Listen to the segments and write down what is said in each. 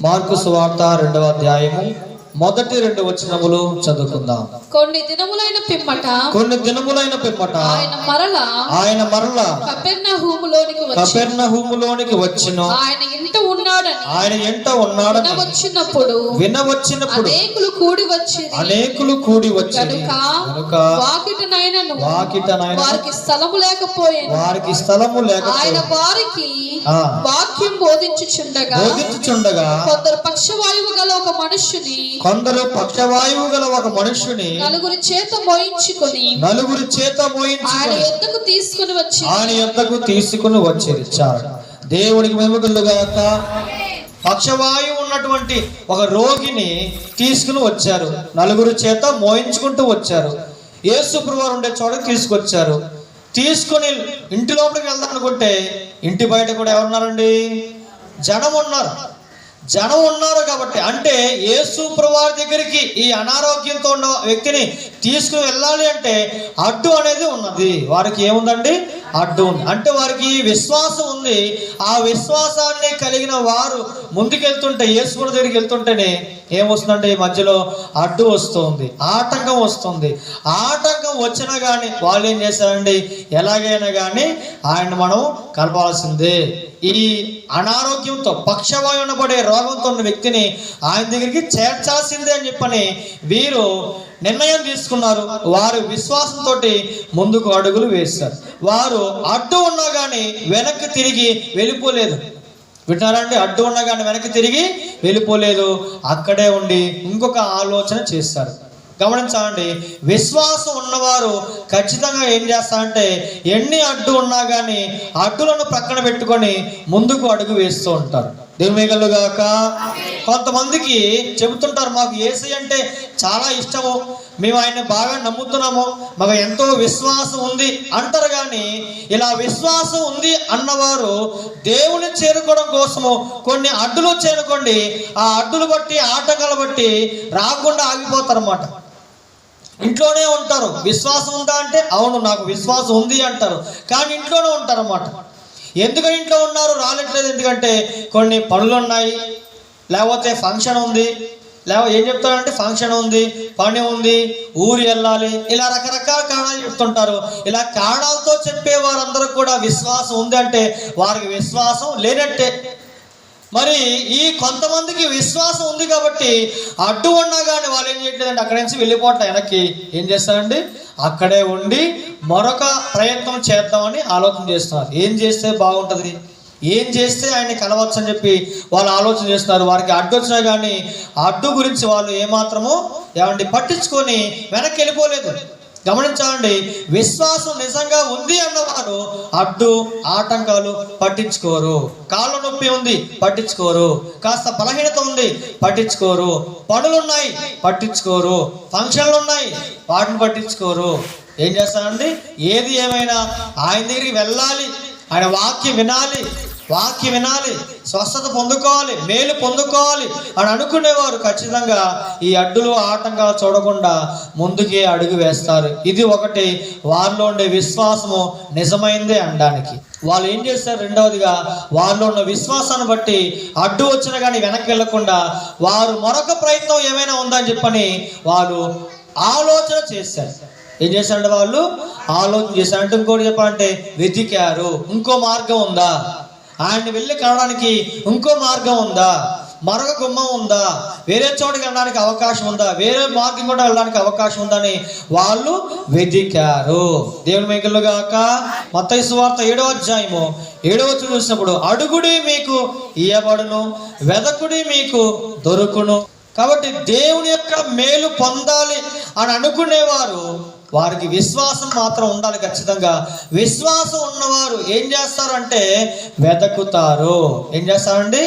Mark సువార్త రెండవ అధ్యాయము మొదటి రెండు వచనములు చదువుకుందాం. కొన్ని దినములైన పిమ్మట కొన్ని దినములైన పిమ్మట ఆయన మరల ఆయన మరల కపెర్నహూములోనికి వచ్చి కపెర్నహూములోనికి వచ్చును. ఆయన ఇంట ఉన్నాడని ఆయన ఎంట ఉన్నాడని వచ్చినప్పుడు వినవచ్చినప్పుడు అనేకులు కూడి వచ్చి అనేకులు కూడి వచ్చి కనుక వాకిటనైనను వాకిటనైన వారికి స్థలము లేకపోయేను. వారికి స్థలము లేక ఆయన వారికి. వాక్యం బోధించుచుండగా బోధించుచుండగా కొందరు పక్షవాయువు గల ఒక మనుష్యుని కొందరు పక్షవాయువు గల ఒక మనుష్యుని నలుగురి చేత మోయించుకొని నలుగురి చేత ఆయన మోయించుకొని తీసుకుని వచ్చి ఆయన యొద్దకు తీసుకుని వచ్చేది చాలు దేవునికి మెముకలుగాక పక్షవాయువు ఉన్నటువంటి ఒక రోగిని తీసుకుని వచ్చారు. నలుగురు చేత మోయించుకుంటూ వచ్చారు. యేసుప్రవారు ఉండే చోటకి తీసుకొచ్చారు. తీసుకొని ఇంటి లోపలికి వెళ్దాం అనుకుంటే ఇంటి బయట కూడా ఎవరున్నారండి? జనం ఉన్నారు జనం ఉన్నారు కాబట్టి అంటే యేసు వారి దగ్గరికి ఈ అనారోగ్యంతో ఉన్న వ్యక్తిని తీసుకుని వెళ్ళాలి అంటే అడ్డు అనేది ఉన్నది. వారికి ఏముందండి? అడ్డు ఉంది. అంటే వారికి విశ్వాసం ఉంది. ఆ విశ్వాసాన్ని కలిగిన వారు ముందుకెళ్తుంటే యేసుకుని దగ్గరికి వెళ్తుంటేనే ఏమొస్తుందంటే ఈ మధ్యలో అడ్డు వస్తుంది ఆటంకం వస్తుంది. ఆటంకం వచ్చినా కానీ వాళ్ళు ఏం చేశారండి? ఎలాగైనా కానీ ఆయన మనం కలపాల్సిందే. ఈ అనారోగ్యంతో పక్షవాయు అనబడే రోగంతో ఉన్న వ్యక్తిని ఆయన దగ్గరికి చేర్చాల్సిందే అని చెప్పని వీరు నిర్ణయం తీసుకున్నారు. వారు విశ్వాసంతో ముందుకు అడుగులు వేశారు. వారు అడ్డు ఉన్నా కానీ వెనక్కి తిరిగి వెళ్ళిపోలేదు. వింటారండి అడ్డు ఉన్నా కానీ వెనక్కి తిరిగి వెళ్ళిపోలేదు. అక్కడే ఉండి ఇంకొక ఆలోచన చేస్తారు గమనించాలండి విశ్వాసం ఉన్నవారు ఖచ్చితంగా ఏం చేస్తారంటే ఎన్ని అడ్డు ఉన్నా కానీ అడ్డులను ప్రక్కన పెట్టుకొని ముందుకు అడుగు వేస్తూ ఉంటారు. దేవుని గాక కొంతమందికి చెబుతుంటారు మాకు ఏసీ అంటే చాలా ఇష్టము. మేము ఆయన్ని బాగా నమ్ముతున్నాము. మాకు ఎంతో విశ్వాసం ఉంది. అంటారు కానీ ఇలా విశ్వాసం ఉంది అన్నవారు దేవుని చేరుకోవడం కోసము కొన్ని అడ్డులు చేరుకోండి. ఆ అడ్డులు బట్టి ఆటంకాలు బట్టి రాకుండా ఆగిపోతారు అన్నమాట ఇంట్లోనే ఉంటారు. విశ్వాసం ఉందా అంటే అవును నాకు విశ్వాసం ఉంది అంటారు. కానీ ఇంట్లోనే ఉంటారు అన్నమాట ఎందుకు ఇంట్లో ఉన్నారు? రాలట్లేదు ఎందుకంటే కొన్ని పనులు ఉన్నాయి. లేకపోతే ఫంక్షన్ ఉంది. లేకపోతే ఏం చెప్తారంటే ఫంక్షన్ ఉంది పని ఉంది ఊరు వెళ్ళాలి. ఇలా రకరకాల కారణాలు చెప్తుంటారు. ఇలా కారణాలతో చెప్పే వారందరూ కూడా విశ్వాసం ఉంది అంటే వారికి విశ్వాసం లేనట్టే. మరి ఈ కొంతమందికి విశ్వాసం ఉంది కాబట్టి అడ్డు ఉన్నా కానీ వాళ్ళు ఏం చేయట్లేదండి అక్కడి నుంచి వెళ్ళిపోవటం వెనక్కి. ఏం చేస్తారండి? అక్కడే ఉండి మరొక ప్రయత్నం చేద్దామని ఆలోచన చేస్తున్నారు. ఏం చేస్తే బాగుంటుంది? ఏం చేస్తే ఆయన్ని కలవచ్చు అని చెప్పి వాళ్ళు ఆలోచన చేస్తున్నారు. వారికి అడ్డు వచ్చినా కానీ అడ్డు గురించి వాళ్ళు ఏమాత్రము ఏమండి పట్టించుకొని వెనక్కి వెళ్ళిపోలేదు. గమనించండి విశ్వాసం నిజంగా ఉంది అన్నవారు అడ్డు ఆటంకాలు పట్టించుకోరు. కాళ్ళ నొప్పి ఉంది పట్టించుకోరు. కాస్త బలహీనత ఉంది పట్టించుకోరు. పనులు ఉన్నాయి పట్టించుకోరు. ఫంక్షన్లు ఉన్నాయి వాటిని పట్టించుకోరు. ఏం చేస్తానండి ఏది ఏమైనా ఆయన దగ్గరికి వెళ్ళాలి. ఆయన వాక్యం వినాలి. వాక్యం వినాలి. స్వస్థత పొందుకోవాలి మేలు పొందుకోవాలి అని అనుకునేవారు. ఖచ్చితంగా ఈ అడ్డులు ఆటంకాలు చూడకుండా ముందుకే అడుగు వేస్తారు. ఇది ఒకటి. వారిలో ఉండే విశ్వాసము నిజమైందే అనడానికి. వాళ్ళు ఏం చేస్తారు? రెండవదిగా వారిలో ఉన్న విశ్వాసాన్ని బట్టి అడ్డు వచ్చినా కానీ వెనక్కి వెళ్ళకుండా వారు మరొక ప్రయత్నం ఏమైనా ఉందని చెప్పని వారు ఆలోచన చేశారు. ఏం చేశారంటే వాళ్ళు? ఆలోచన చేశారు. అంటే ఇంకోటి చెప్పాలంటే వెతికారు. ఇంకో మార్గం ఉందా? ఆయన్ని వెళ్ళి కలవడానికి ఇంకో మార్గం ఉందా? మరొక గుమ్మం ఉందా? వేరే చోటుకి వెళ్ళడానికి అవకాశం ఉందా? వేరే మార్గం కూడా వెళ్ళడానికి అవకాశం ఉందని వాళ్ళు వెతికారు. దేవుని మేకలు గాక మత వార్త ఏడవ అధ్యాయము. ఏడవ చూసినప్పుడు అడుగుడి మీకు ఇయ్యబడును వెదకుడి మీకు దొరుకును. కాబట్టి దేవుని యొక్క మేలు పొందాలి అని అనుకునేవారు వారికి విశ్వాసం మాత్రం ఉండాలి ఖచ్చితంగా. విశ్వాసం ఉన్నవారు ఏం చేస్తారంటే వెదకుతారు. ఏం చేస్తారండి?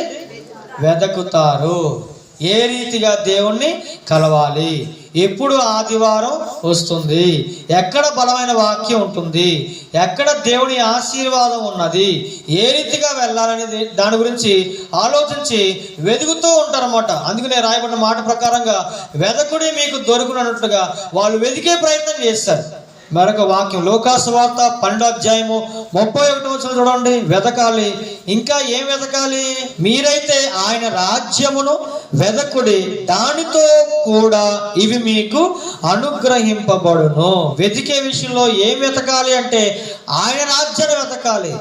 వెదకుతారు. ఏ రీతిగా దేవుణ్ణి కలవాలి? ఎప్పుడు ఆదివారం వస్తుంది? ఎక్కడ బలమైన వాక్యం ఉంటుంది? ఎక్కడ దేవుని ఆశీర్వాదం ఉన్నది? ఏ రీతిగా వెళ్ళాలనేది దాని గురించి ఆలోచించి వెతుకుతూ ఉంటారన్నమాట. అందుకనే రాయబడిన మాట ప్రకారంగా వెదకుడి మీకు దొరుకునట్టుగా వాళ్ళు వెతికే ప్రయత్నం చేస్తారు. మరొక వాక్యం లోకాసు వార్త పన్నెండో అధ్యాయము ముప్పై ఒకటి వచ్చిన చూడండి. వెతకాలి ఇంకా ఏం వెతకాలి మీరైతే ఆయన రాజ్యమును వెదకుడి దానితో కూడా ఇవి మీకు అనుగ్రహింపబడును. వెతికే విషయంలో ఏం వెతకాలి అంటే ఆయన రాజ్యాన్ని వెతకాలి.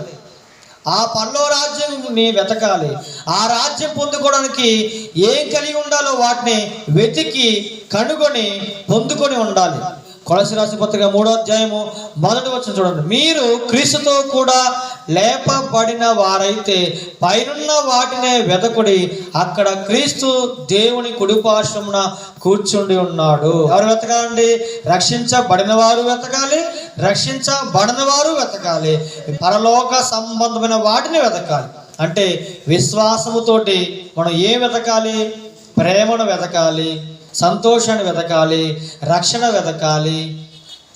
ఆ పల్లో రాజ్యంని వెతకాలి. ఆ రాజ్యం పొందుకోవడానికి ఏం కలిగి ఉండాలో వాటిని వెతికి కనుగొని పొందుకొని ఉండాలి. కొలసి రాసి పత్రిక మూడో అధ్యాయము మొదటి వచ్చిన చూడండి. మీరు క్రీస్తుతో కూడా లేపబడిన వారైతే పైనున్న వాటినే వెతకుడి అక్కడ క్రీస్తు దేవుని కుడిపార్శ్వమున కూర్చుండి ఉన్నాడు. ఎవరు వెతకాలండి? రక్షించబడిన వారు వెతకాలి రక్షించబడిన వారు వెతకాలి. పరలోక సంబంధమైన వాటిని వెతకాలి. అంటే విశ్వాసముతోటి మనం ఏం వెతకాలి? ప్రేమను వెతకాలి. సంతోషాన్ని వెతకాలి రక్షణ వెతకాలి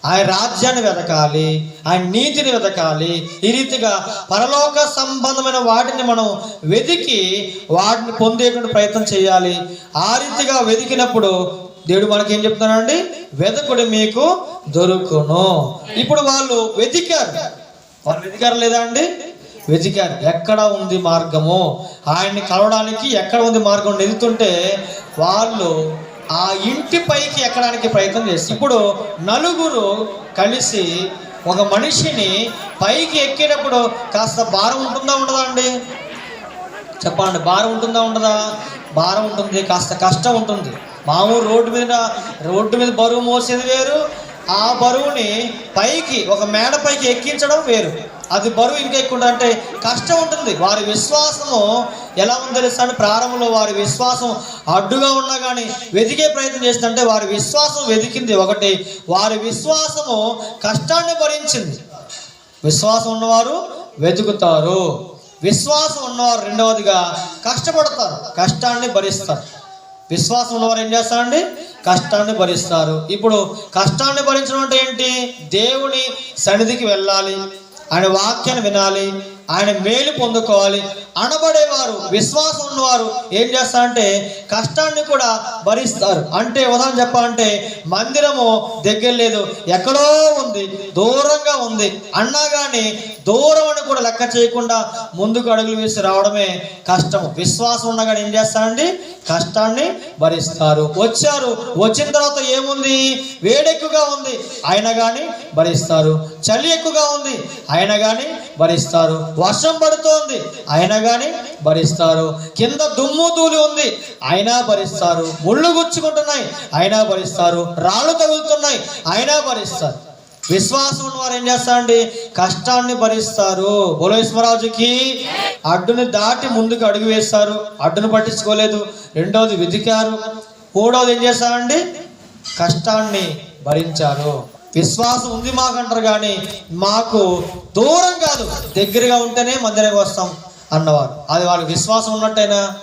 ఆయన రాజ్యాన్ని వెతకాలి ఆయన నీతిని వెతకాలి. ఈ రీతిగా పరలోక సంబంధమైన వాటిని మనం వెతికి వాటిని పొందేటువంటి ప్రయత్నం చేయాలి. ఆ రీతిగా వెతికినప్పుడు దేవుడు మనకి ఏం చెప్తున్నాడండి? వెతకుడు మీకు దొరుకును. ఇప్పుడు వాళ్ళు వెతికారు. వాళ్ళు వెతికారు లేదా అండి? వెతికారు. ఎక్కడ ఉంది మార్గము? ఆయన్ని కలవడానికి ఎక్కడ ఉంది మార్గం? వెతుకుతుంటే వాళ్ళు ఆ ఇంటి పైకి ఎక్కడానికి ప్రయత్నం చేసి ఇప్పుడు నలుగురు కలిసి ఒక మనిషిని పైకి ఎక్కేటప్పుడు కాస్త భారం ఉంటుందా ఉండదా అండి? చెప్పండి భారం ఉంటుందా ఉండదా? భారం ఉంటుంది కాస్త కష్టం ఉంటుంది. మామూలు రోడ్డు మీద రోడ్డు మీద బరువు మోసేది వేరు ఆ బరువుని పైకి ఒక మేడ పైకి ఎక్కించడం వేరు. అది బరువు ఇంకా ఎక్కువ అంటే కష్టం ఉంటుంది. వారి విశ్వాసము ఎలా ఉందో తెలుసా అంటే ప్రారంభంలో వారి విశ్వాసం అడ్డుగా ఉన్నా కానీ వెతికే ప్రయత్నం చేస్తుంటే వారి విశ్వాసం వెతికింది ఒకటి. వారి విశ్వాసము కష్టాన్ని భరించింది. విశ్వాసం ఉన్నవారు వెతుకుతారు. విశ్వాసం ఉన్నవారు రెండవదిగా కష్టపడతారు. కష్టాన్ని భరిస్తారు. విశ్వాసం ఉన్నవారు ఏం చేస్తారండి? కష్టాన్ని భరిస్తారు. ఇప్పుడు కష్టాన్ని భరించడం అంటే ఏంటి? దేవుని సన్నిధికి వెళ్ళాలి. ఆయన వాక్యాన్ని వినాలి ఆయన మేలు పొందుకోవాలి. అనబడేవారు విశ్వాసం ఉన్నవారు ఏం చేస్తారంటే కష్టాన్ని కూడా భరిస్తారు. అంటే ఉదాహరణ చెప్పాలంటే మందిరము దగ్గర లేదు ఎక్కడో ఉంది దూరంగా ఉంది. అన్నా కానీ దూరం అని కూడా లెక్క చేయకుండా ముందుకు అడుగులు వేసి రావడమే కష్టము. విశ్వాసం ఉన్నా కానీ ఏం చేస్తారండి కష్టాన్ని భరిస్తారు. వచ్చారు వచ్చిన తర్వాత ఏముంది? వేడెక్కువగా ఉంది అయినా కానీ భరిస్తారు. చలి ఎక్కువగా ఉంది అయినా కానీ భరిస్తారు. వర్షం పడుతోంది. అయినా కానీ భరిస్తారు. కింద దుమ్ము ధూళి ఉంది. అయినా భరిస్తారు. ముళ్ళు గుచ్చుకుంటున్నాయి. అయినా భరిస్తారు. రాళ్ళు తగులుతున్నాయి. అయినా భరిస్తారు. విశ్వాసం ఉన్నవారు ఏం చేస్తారండి? కష్టాన్ని భరిస్తారు. బోలేశ్వరరాజుకి అడ్డుని దాటి ముందుకు అడుగు వేస్తారు. అడ్డును పట్టించుకోలేదు. రెండవది వెతికారు. మూడవది ఏం చేస్తారండి? కష్టాన్ని భరించారు. విశ్వాసం ఉంది మాకంటారు కానీ మాకు దూరం కాదు. దగ్గరగా ఉంటేనే మందిరానికి వస్తాం అన్నవారు. అది వాళ్ళకి విశ్వాసం ఉన్నట్టేనా?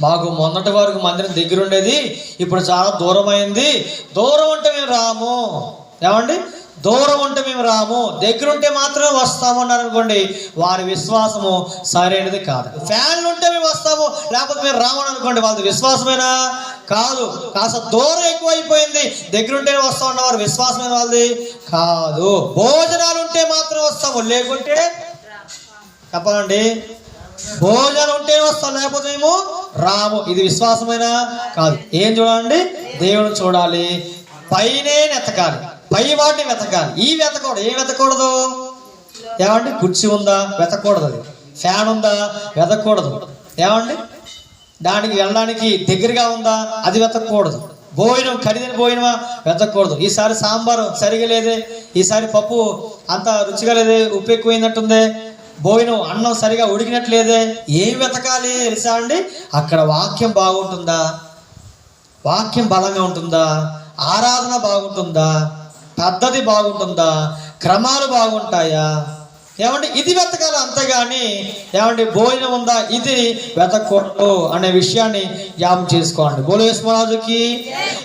మాకు మొన్నటి వరకు మందిరం దగ్గర ఉండేది ఇప్పుడు చాలా దూరం అయింది దూరం ఉంటే మేము రాము. ఏమండి? దూరం ఉంటే మేము రాము. దగ్గర ఉంటే మాత్రమే వస్తాము అన్నారు అనుకోండి వారి విశ్వాసము సరైనది కాదు. ఫ్యాన్లు ఉంటే మేము వస్తాము లేకపోతే మేము రామని అనుకోండి వాళ్ళది విశ్వాసమేనా? కాదు కాస్త దూరం ఎక్కువైపోయింది. దగ్గరుంటేనే వస్తా ఉన్నవారు విశ్వాసమైన వాళ్ళది కాదు. భోజనాలు ఉంటే మాత్రం వస్తాము లేకుంటే చెప్పాలండి. భోజనం ఉంటే వస్తాం లేకపోతే ఏమో రాము. ఇది విశ్వాసమైన కాదు. ఏం చూడండి దేవుని చూడాలి. పైనే వెతకాలి. పై వాటిని వెతకాలి. ఈ వెతకూడదు. ఏం వెతకూడదు? ఏమండి? కుర్చీ ఉందా? వెతకూడదు అది. ఫ్యాన్ ఉందా? వెతకూడదు. ఏమండి? దానికి వెళ్ళడానికి దగ్గరగా ఉందా? అది వెతకూడదు భోజనం ఖరీదైన భోజనమా? వెతకూడదు ఈసారి సాంబారు సరిగా లేదే. ఈసారి పప్పు అంత రుచిగా లేదే. ఉప్పు ఎక్కువైనట్టుందే భోజనం అన్నం సరిగా ఉడికినట్లేదే. ఏం వెతకాలి తెలుసా అండి? అక్కడ వాక్యం బాగుంటుందా? వాక్యం బలంగా ఉంటుందా? ఆరాధన బాగుంటుందా? పద్ధతి బాగుంటుందా? క్రమాలు బాగుంటాయా? ఏమంటే ఇది వెతకాలి అంతేగాని ఏమంటే భోజనం ఉందా ఇది వెతకూడదు అనే విషయాన్ని జ్ఞాపం చేసుకోండి. బోలేశ్వరాజుకి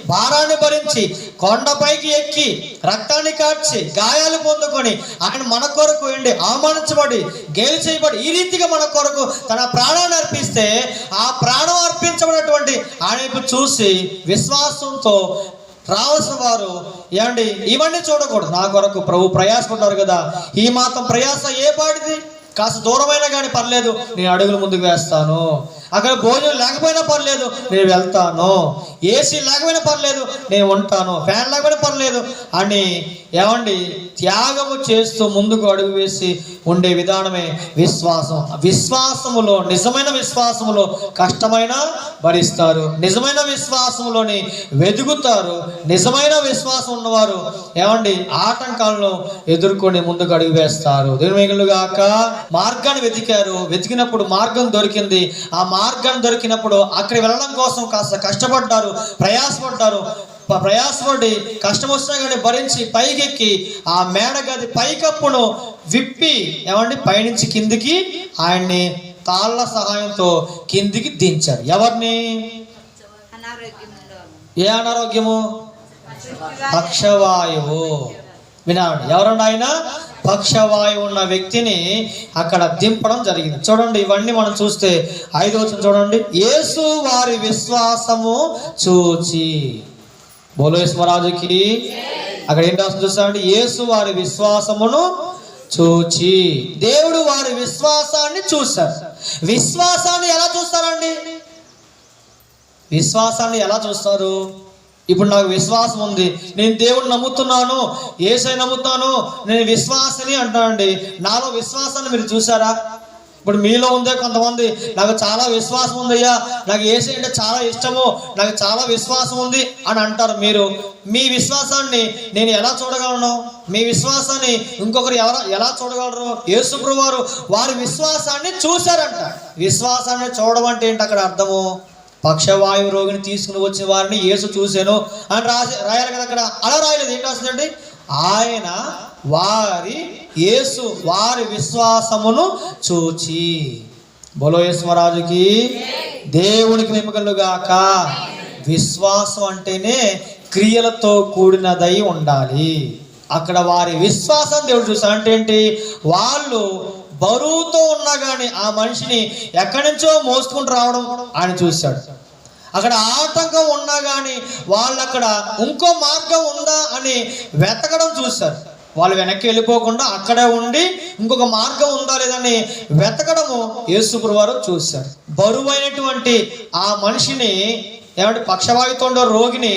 భారాన్ని భరించి కొండపైకి ఎక్కి రక్తాన్ని కార్చి గాయాలు పొందుకొని ఆయన మన కొరకు ఏంటి అవమానించబడి గేలు చేయబడి ఈ రీతిగా మన కొరకు తన ప్రాణాన్ని అర్పిస్తే ఆ ప్రాణం అర్పించబడినటువంటి ఆయన చూసి విశ్వాసంతో రావాల్సిన వారు ఏమండి ఇవన్నీ చూడకూడదు. నా కొరకు ప్రభు ప్రయాసపడ్డారు కదా. ఈ మాత్రం ప్రయాస ఏ పాడిది కాస్త దూరమైనా కానీ పర్లేదు నేను అడుగులు ముందుకు వేస్తాను. అక్కడ భోజనం లేకపోయినా పర్లేదు నేను వెళ్తాను. ఏసీ లేకపోయినా పర్లేదు నేను ఉంటాను. ఫ్యాన్ లేకపోయినా పర్లేదు అని ఏమండి త్యాగము చేస్తూ ముందుకు అడుగు వేసి ఉండే విధానమే విశ్వాసం. విశ్వాసములో నిజమైన విశ్వాసములో కష్టమైన భరిస్తారు. నిజమైన విశ్వాసంలోని వెతుకుతారు నిజమైన విశ్వాసం ఉన్నవారు ఏమండి? ఆటంకాలను ఎదుర్కొని ముందుకు అడుగు వేస్తారు. దేవుని మార్గాన్ని వెతికారు. వెతికినప్పుడు మార్గం దొరికింది. ఆ మార్గాన్ని దొరికినప్పుడు అక్కడ వెళ్ళడం కోసం కాస్త కష్టపడ్డారు ప్రయాసపడ్డారు. ప్రయాసపడి కష్టం వచ్చినా కానీ భరించి పైకెక్కి ఆ మేడగది పైకప్పును విప్పి ఏమండి పైనుంచి కిందికి ఆయన్ని తాళ్ళ సహాయంతో కిందికి దించారు. ఎవరిని? ఏ అనారోగ్యము? పక్షవాయువు. వినండి ఎవరండి ఆయన? పక్షవాయువు ఉన్న వ్యక్తిని అక్కడ దింపడం జరిగింది. చూడండి ఇవన్నీ మనం చూస్తే ఐదో వచనం చూడండి. యేసు వారి విశ్వాసము చూచి. బోలో అక్కడ ఏం రాస్తుంది చూస్తామండి యేసు వారి విశ్వాసమును చూచి. దేవుడు వారి విశ్వాసాన్ని చూశారు. విశ్వాసాన్ని ఎలా చూస్తారండి? విశ్వాసాన్ని ఎలా చూస్తారు? ఇప్పుడు నాకు విశ్వాసం ఉంది. నేను దేవుడు నమ్ముతున్నాను. ఏసై నమ్ముతాను. నేను విశ్వాసని అంటానండి. నాలో విశ్వాసాన్ని మీరు చూసారా ఇప్పుడు మీలో ఉందే కొంతమంది నాకు చాలా విశ్వాసం ఉందయ్యా నాకు ఏసీ అంటే చాలా ఇష్టము నాకు చాలా విశ్వాసం ఉంది అని అంటారు మీరు. మీ విశ్వాసాన్ని నేను ఎలా చూడగలను? మీ విశ్వాసాన్ని ఇంకొకరు ఎవరు ఎలా చూడగలరు? యేసుప్రు వారు వారి విశ్వాసాన్ని చూశారంట. విశ్వాసాన్ని చూడడం అంటే ఏంటి అక్కడ అర్థము? పక్షవాయువు రోగిని తీసుకుని వచ్చిన వారిని యేసు చూశాను అని రాసి రాయాలి కదా అక్కడ. అలా రాయలేదు. ఏంటి వస్తుందండి ఆయన వారి యేసు వారి విశ్వాసమును చూచి. బోలో యేసుమరాజుకి దేవునికి నిమ్మకలుగాక విశ్వాసం అంటేనే క్రియలతో కూడినదై ఉండాలి. అక్కడ వారి విశ్వాసం దేవుడు చూసాడు అంటే ఏంటి? వాళ్ళు బరువుతో ఉన్నా కానీ ఆ మనిషిని ఎక్కడి నుంచో మోసుకుంటూ రావడం ఆయన చూశాడు. అక్కడ ఆటంకం ఉన్నా కానీ వాళ్ళు అక్కడ ఇంకో మార్గం ఉందా అని వెతకడం చూశారు. వాళ్ళు వెనక్కి వెళ్ళిపోకుండా అక్కడే ఉండి ఇంకొక మార్గం ఉందా లేదని వెతకడము యేసుప్రభు వారు చూశారు. బరువైనటువంటి ఆ మనిషిని ఏమంటే పక్షవాయుతో ఉండే రోగిని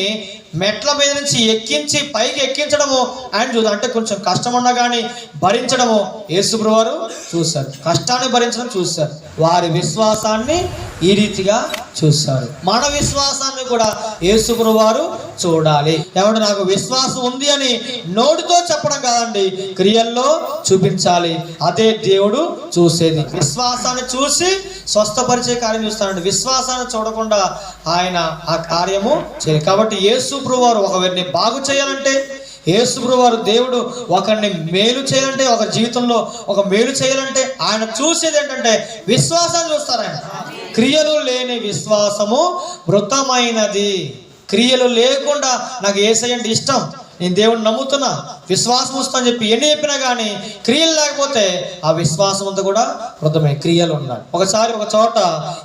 మెట్ల మీద నుంచి ఎక్కించి పైకి ఎక్కించడము ఆయన చూద్దాం. అంటే కొంచెం కష్టం ఉన్నా కానీ భరించడము. యేసుప్రు వారు చూశారు. కష్టాన్ని భరించడం చూశారు. వారి విశ్వాసాన్ని ఈ రీతిగా చూశారు. మన విశ్వాసాన్ని కూడా యేసుప్రు వారు చూడాలి. ఏమంటే నాకు విశ్వాసం ఉంది అని నోటితో చెప్పడం కాదండి. క్రియల్లో చూపించాలి. అదే దేవుడు చూసేది. విశ్వాసాన్ని చూసి స్వస్థపరిచే కార్యం చూస్తానండి విశ్వాసాన్ని చూడకుండా ఆయన ఆ కార్యము చేయాలి కాబట్టి యేసుప్రభు వారు ఒకరిని బాగు చేయాలంటే యేసుప్రభు వారు దేవుడు ఒకరిని మేలు చేయాలంటే ఒక జీవితంలో ఒక మేలు చేయాలంటే ఆయన చూసేది ఏంటంటే విశ్వాసాన్ని చూస్తారు ఆయన. క్రియలు లేని విశ్వాసము మృతమైనది క్రియలు లేకుండా నాకు ఏసై అంటే ఇష్టం. నేను దేవుడిని నమ్ముతున్నా విశ్వాసం వస్తుందని చెప్పి ఎన్ని చెప్పినా కానీ క్రియలు లేకపోతే ఆ విశ్వాసం అంతా కూడా వృద్ధమే క్రియలు ఉండాలి ఒకసారి ఒక చోట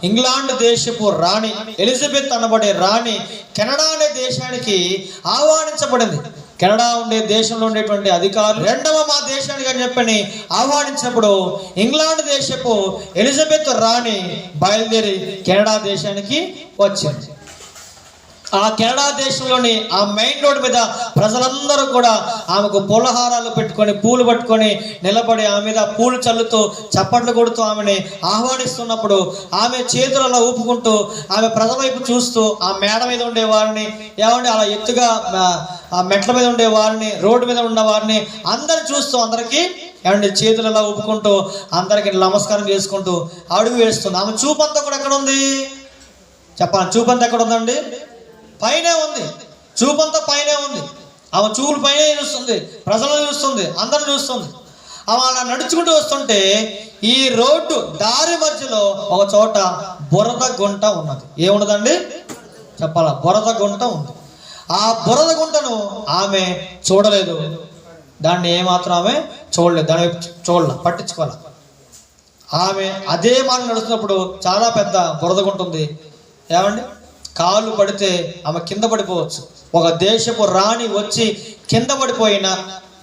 ఇంగ్లాండ్ దేశపు రాణి ఎలిజబెత్ అనబడే రాణి కెనడా అనే దేశానికి ఆహ్వానించబడింది. కెనడా ఉండే దేశంలో ఉండేటువంటి అధికారులు రెండవ మా దేశానికి అని చెప్పని ఆహ్వానించినప్పుడు ఇంగ్లాండ్ దేశపు ఎలిజబెత్ రాణి బయలుదేరి కెనడా దేశానికి వచ్చింది. ఆ కెనడా దేశంలోని ఆ మెయిన్ రోడ్ మీద ప్రజలందరూ కూడా ఆమెకు పూలహారాలు పెట్టుకొని పూలు పట్టుకొని నిలబడి ఆమె మీద పూలు చల్లుతూ చప్పట్లు కొడుతూ ఆమెని ఆహ్వానిస్తున్నప్పుడు ఆమె చేతులలో ఊపుకుంటూ ఆమె ప్రజల వైపు చూస్తూ ఆ మేడ మీద ఉండే వారిని ఏమంటే అలా ఎత్తుగా ఆ, మెట్ల మీద ఉండే వారిని రోడ్డు మీద ఉన్న వారిని అందరిని చూస్తూ అందరికీ ఏమండి చేతులు ఊపుకుంటూ అందరికి నమస్కారం చేసుకుంటూ అడుగు వేస్తుంది ఆమె చూపంతా కూడా ఎక్కడ ఉంది? చెప్పాలి చూపంతా ఎక్కడ ఉందండి? పైనే ఉంది. చూపంతా పైనే ఉంది. ఆమె చూపులు పైనే చూస్తుంది. ప్రజలను చూస్తుంది. అందరిని చూస్తుంది. ఆమె అలా నడుచుకుంటూ వస్తుంటే ఈ రోడ్డు దారి మధ్యలో ఒక చోట బురద గుంట ఉన్నది. ఏమున్నదండి చెప్పాలా? బురద గుంట ఉంది. ఆ బురద గుంటను ఆమె చూడలేదు. దాన్ని ఏమాత్రం ఆమె చూడలేదు. దాని వైపు చూడలే పట్టించుకోవాలి ఆమె అదే మాట నడుస్తున్నప్పుడు చాలా పెద్ద బురద గుంట ఉంది. ఏమండి? కాళ్ళు పడితే ఆమె కింద పడిపోవచ్చు. ఒక దేశపు రాణి వచ్చి కింద పడిపోయిన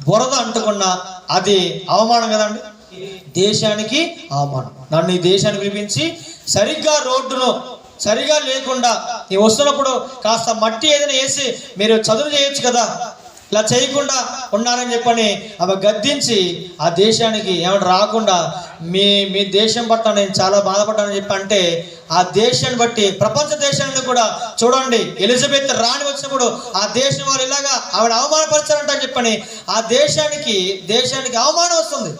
బురద అంటుకున్న అది అవమానం కదండి? దేశానికి అవమానం. నన్ను ఈ దేశానికి పిలిపించి సరిగ్గా రోడ్డును సరిగా లేకుండా నీ వస్తున్నప్పుడు కాస్త మట్టి ఏదైనా వేసి మీరు చదువు చేయొచ్చు కదా? ఇలా చేయకుండా ఉన్నారని చెప్పని అవి గద్దించి ఆ దేశానికి ఏమైనా రాకుండా మీ మీ దేశం పట్ల నేను చాలా బాధపడ్డానని చెప్పి అంటే ఆ దేశాన్ని బట్టి ప్రపంచ దేశాన్ని కూడా చూడండి ఎలిజబెత్ రాణి వచ్చినప్పుడు ఆ దేశం వారు ఇలాగా ఆవిడ అవమానపరిచారంట అని చెప్పని ఆ దేశానికి దేశానికి అవమానం వస్తుంది.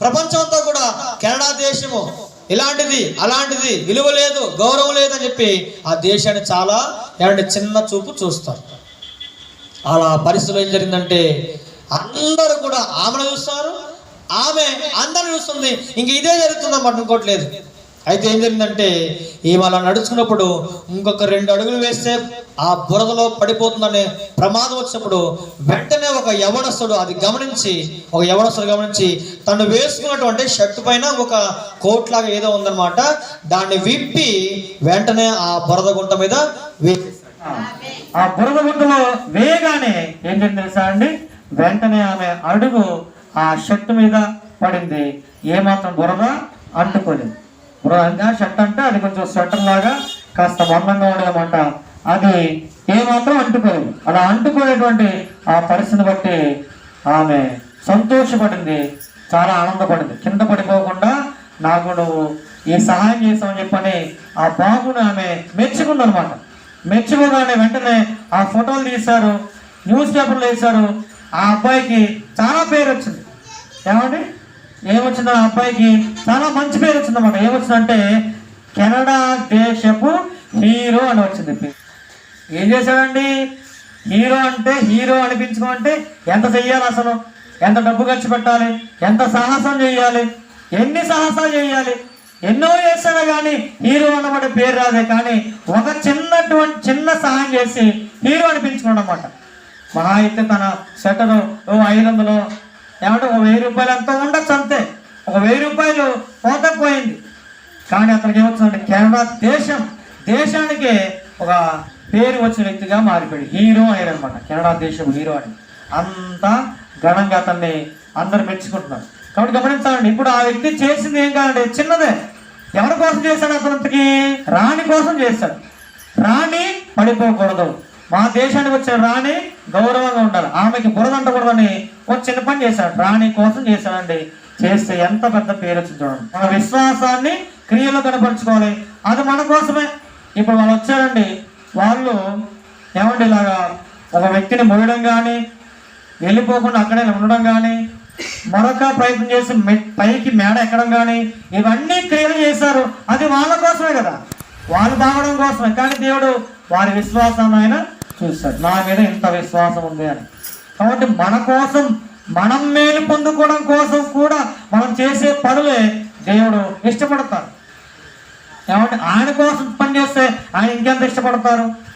ప్రపంచం అంతా కూడా కెనడా దేశము ఇలాంటిది అలాంటిది విలువ లేదు గౌరవం లేదు అని చెప్పి ఆ దేశాన్ని చాలా ఏమంటే చిన్న చూపు చూస్తారు. అలా పరిస్థితులు ఏం జరిగిందంటే అందరూ కూడా ఆమెను చూస్తారు ఆమె అందరిని చూస్తుంది. ఇంక ఇదే జరుగుతుందన్నమాట అనుకోవట్లేదు అయితే ఏం జరిగిందంటే ఈమె అలా నడుచుకున్నప్పుడు ఇంకొక రెండు అడుగులు వేస్తే ఆ బురదలో పడిపోతుందనే ప్రమాదం వచ్చినప్పుడు వెంటనే ఒక యవనస్తుడు అది గమనించి ఒక యవనస్తుడు గమనించి తను వేసుకున్నటువంటి షర్ట్ పైన ఒక కోట్ లాగా ఏదో ఉందన్నమాట. దాన్ని విప్పి వెంటనే ఆ బురద గుంట మీద వేసేస్తాడు ఆ బురద గుంటలో వేయగానే ఏం తెలుసా అండి? వెంటనే ఆమె అడుగు ఆ షర్ట్ మీద పడింది. ఏమాత్రం బురద అంటుకోలేదు. బురద షర్ట్ అంటే అది కొంచెం స్వెటర్ లాగా కాస్త మందంగా ఉండదన్నమాట. అది ఏమాత్రం అంటుకోలేదు. అలా అంటుకునేటువంటి ఆ పరిస్థితిని బట్టి ఆమె సంతోషపడింది. చాలా ఆనందపడింది. కింద పడిపోకుండా నాకు నువ్వు ఈ సహాయం చేసావని చెప్పని ఆ బాబుని ఆమె మెచ్చుకుందనమాట మెచ్చుకోగానే వెంటనే ఆ ఫోటోలు తీశారు న్యూస్ పేపర్లు వేశారు. ఆ అబ్బాయికి చాలా పేరు వచ్చింది ఏమండి? ఏమొచ్చిందో ఆ అబ్బాయికి చాలా మంచి పేరు వచ్చిందన్నమాట ఏమొచ్చిందంటే కెనడా దేశపు హీరో అని వచ్చింది. ఏం చేశాడండి? హీరో అంటే హీరో అనిపించుకోమంటే ఎంత చెయ్యాలి అసలు? ఎంత డబ్బు ఖర్చు పెట్టాలి? ఎంత సాహసం చేయాలి? ఎన్ని సాహసాలు చేయాలి? ఎన్నో చేసినా కానీ హీరో అన్నమాట పేరు రాదే కానీ ఒక చిన్నటువంటి చిన్న సహాయం చేసి హీరో అనిపించుకోండి అనమాట మహా అయితే తన షటరు ఓ ఐదు వందలు ఏమంటే ఒక వెయ్యి రూపాయలు ఎంతో ఉండొచ్చు అంతే. ఒక వెయ్యి రూపాయలు పోతపోయింది కానీ అతనికి ఏమవుతుందంటే కెనడా దేశం దేశానికే ఒక పేరు వచ్చిన వ్యక్తిగా మారిపోయాడు. హీరో అయ్యాడు అనమాట కెనడా దేశం హీరో అని. అంతా ఘనంగా అతన్ని అందరు మెచ్చుకుంటున్నారు. కాబట్టి గమనించాలండి ఇప్పుడు ఆ వ్యక్తి చేసింది ఏం కాదండి చిన్నదే. ఎవరి కోసం చేశాడు అతనికి? రాణి కోసం చేశాడు. రాణి పడిపోకూడదు. మా దేశానికి వచ్చిన రాణి గౌరవంగా ఉండాలి. ఆమెకి బురద అంటకూడదని ఒక చిన్న పని చేశాడు. రాణి కోసం చేశాడండి. చేస్తే ఎంత పెద్ద పేరు వచ్చింది చూడండి. మన విశ్వాసాన్ని క్రియలో కనపరుచుకోవాలి. అది మన కోసమే. ఇప్పుడు వాళ్ళు వచ్చారండి. వాళ్ళు ఏమండి ఇలాగా ఒక వ్యక్తిని మోయడం కానీ వెళ్ళిపోకుండా అక్కడే ఉండడం కానీ మరొక ప్రయత్నం చేసి మె- పైకి మేడ ఎక్కడం కానీ ఇవన్నీ క్రియలు చేశారు. అది వాళ్ళ కోసమే కదా. వాళ్ళు బాగడం కోసమే. కానీ దేవుడు వారి విశ్వాసాన్ని ఆయన చూస్తాడు నా మీద ఇంత విశ్వాసం ఉంది అని. కాబట్టి మన కోసం మనం మేలు పొందుకోవడం కోసం కూడా మనం చేసే పనులే దేవుడు ఇష్టపడతారు ఏమంటే ఆయన కోసం పనిచేస్తే ఆయన ఇంకెంత ఇష్టపడతారు?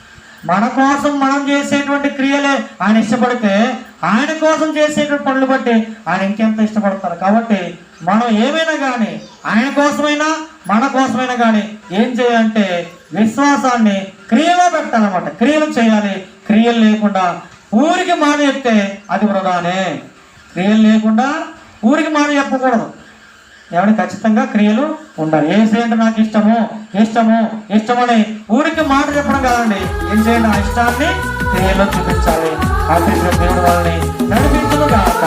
మన కోసం మనం చేసేటువంటి క్రియలే ఆయన ఇష్టపడితే ఆయన కోసం చేసేటువంటి పనులు బట్టి ఆయన ఇంకెంత ఇష్టపడతారు కాబట్టి మనం ఏమైనా కానీ ఆయన కోసమైనా మన కోసమైనా కానీ ఏం చేయాలంటే విశ్వాసాన్ని క్రియలో పెట్టాలన్నమాట. క్రియలు చేయాలి. క్రియలు లేకుండా ఊరికి మాన చెప్తే అది వృధానే. క్రియలు లేకుండా ఊరికి మాన చెప్పకూడదు ఏమైనా ఖచ్చితంగా క్రియలు ఉండాలి. ఏం చేయండి? నాకు ఇష్టము ఇష్టము ఇష్టమని ఊరికి మాట చెప్పడం కాదండి. ఏం చేయండి? ఆ ఇష్టాన్ని క్రియలో చూపించాలి. ఆ దేవుడు వాళ్ళని నడిపించును కాక